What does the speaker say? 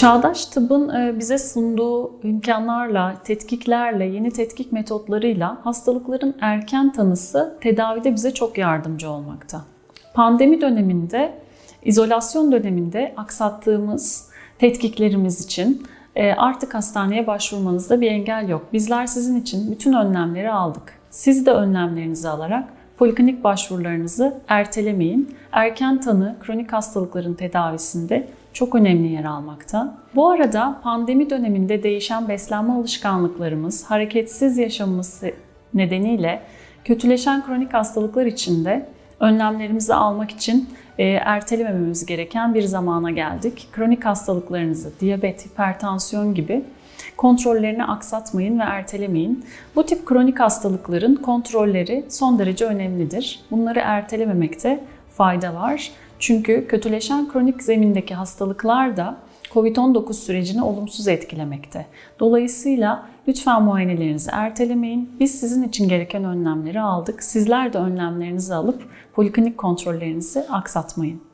Çağdaş tıbbın e, bize sunduğu imkanlarla, tetkiklerle, yeni tetkik metotlarıyla hastalıkların erken tanısı tedavide bize çok yardımcı olmakta. Pandemi döneminde, izolasyon döneminde aksattığımız tetkiklerimiz için e, artık hastaneye başvurmanızda bir engel yok. Bizler sizin için bütün önlemleri aldık. Siz de önlemlerinizi alarak poliklinik başvurularınızı ertelemeyin. Erken tanı kronik hastalıkların tedavisinde çok önemli yer almakta. Bu arada pandemi döneminde değişen beslenme alışkanlıklarımız, hareketsiz yaşamımız nedeniyle kötüleşen kronik hastalıklar için de önlemlerimizi almak için e, ertelemememiz gereken bir zamana geldik. Kronik hastalıklarınızı, diyabet, hipertansiyon gibi kontrollerini aksatmayın ve ertelemeyin. Bu tip kronik hastalıkların kontrolleri son derece önemlidir. Bunları ertelememekte fayda var. Çünkü kötüleşen kronik zemindeki hastalıklar da COVID-19 sürecini olumsuz etkilemekte. Dolayısıyla lütfen muayenelerinizi ertelemeyin. Biz sizin için gereken önlemleri aldık. Sizler de önlemlerinizi alıp poliklinik kontrollerinizi aksatmayın.